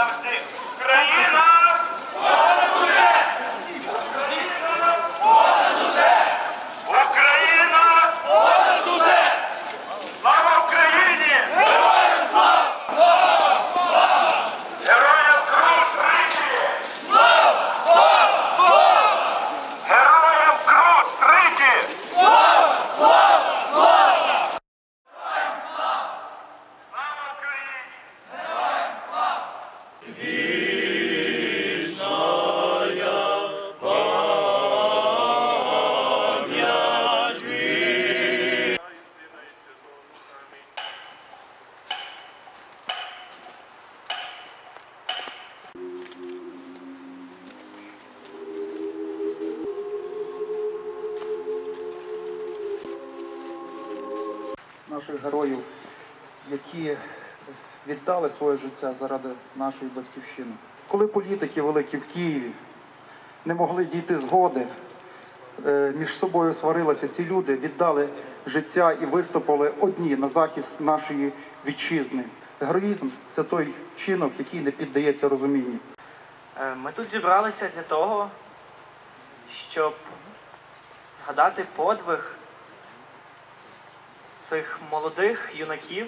завжди. Наших героїв, які віддали своє життя заради нашої батьківщини. Коли політики великі в Києві не могли дійти згоди, е, між собою сварилися, ці люди віддали життя і виступили одні на захист нашої вітчизни. Героїзм це той вчинок, який не піддається розумінню. Е, Ми тут зібралися для того, щоб згадати подвиг цих молодих юнаків,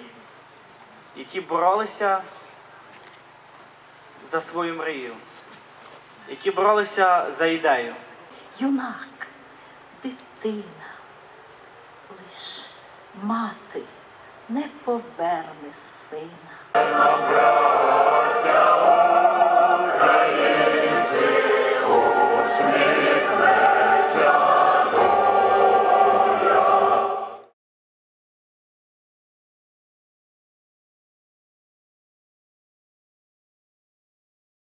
які боролися за свою мрію, які боролися за ідею. юнак, дитина, лиш мати не поверне сина.